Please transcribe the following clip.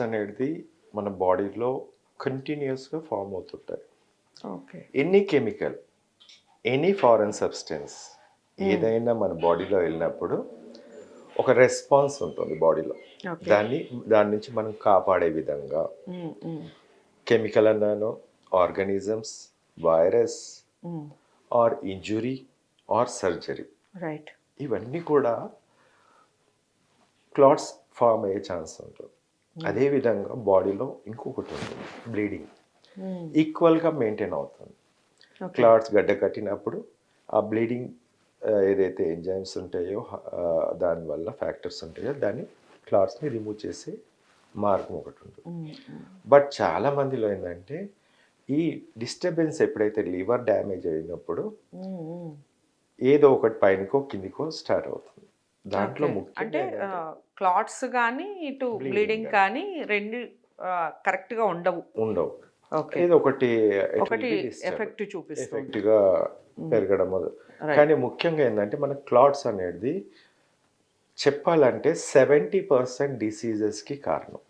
అనేది మన బాడీలో కంటిన్యూస్గా ఫామ్ అవుతుంటాయి. Okay. Any chemical any foreign substance ఏదైనా మన బాడీలో వెళ్ళినప్పుడు ఒక రెస్పాన్స్ ఉంటుంది బాడీలో. దాన్ని దాని నుంచి మనం కాపాడే విధంగా. కెమికల్ అన్నాను organisms virus or injury or surgery. Right ఇవన్నీ కూడా క్లాట్స్ ఫామ్ అయ్యే ఛాన్స్ ఉంటుంది. అదేవిధంగా బాడీలో ఇంకొకటి ఉంటుంది బ్లీడింగ్. ఈక్వల్గా మెయింటైన్ అవుతుంది. క్లాట్స్ గడ్డ కట్టినప్పుడు ఆ బ్లీడింగ్ ఏదైతే ఎంజైమ్స్ ఉంటాయో దానివల్ల ఫ్యాక్టర్స్ ఉంటాయో దాన్ని క్లాట్స్ని రిమూవ్ చేసే మార్గం ఒకటి ఉంటుంది. బట్ చాలా మందిలో ఏంటంటే ఈ డిస్టర్బెన్స్ ఎప్పుడైతే లివర్ డ్యామేజ్ అయినప్పుడు ఏదో ఒకటి పైనకో కిందికో స్టార్ట్ అవుతుంది. దాంట్లో ముఖ్యంగా క్లాట్స్ కానీ ఇటు బ్లీడింగ్ కానీ. రెండు కరెక్ట్గా ఉండవు. ఉండవు. ఏదో ఒకటి ఒకటి ఎఫెక్ట్ చూపిస్తుంది ఎఫెక్ట్గా పెరగడం. కానీ ముఖ్యంగా ఏంటంటే మన క్లాట్స్ అనేది చెప్పాలంటే సెవెంటీ పర్సెంట్ డిసీజెస్కి కారణం.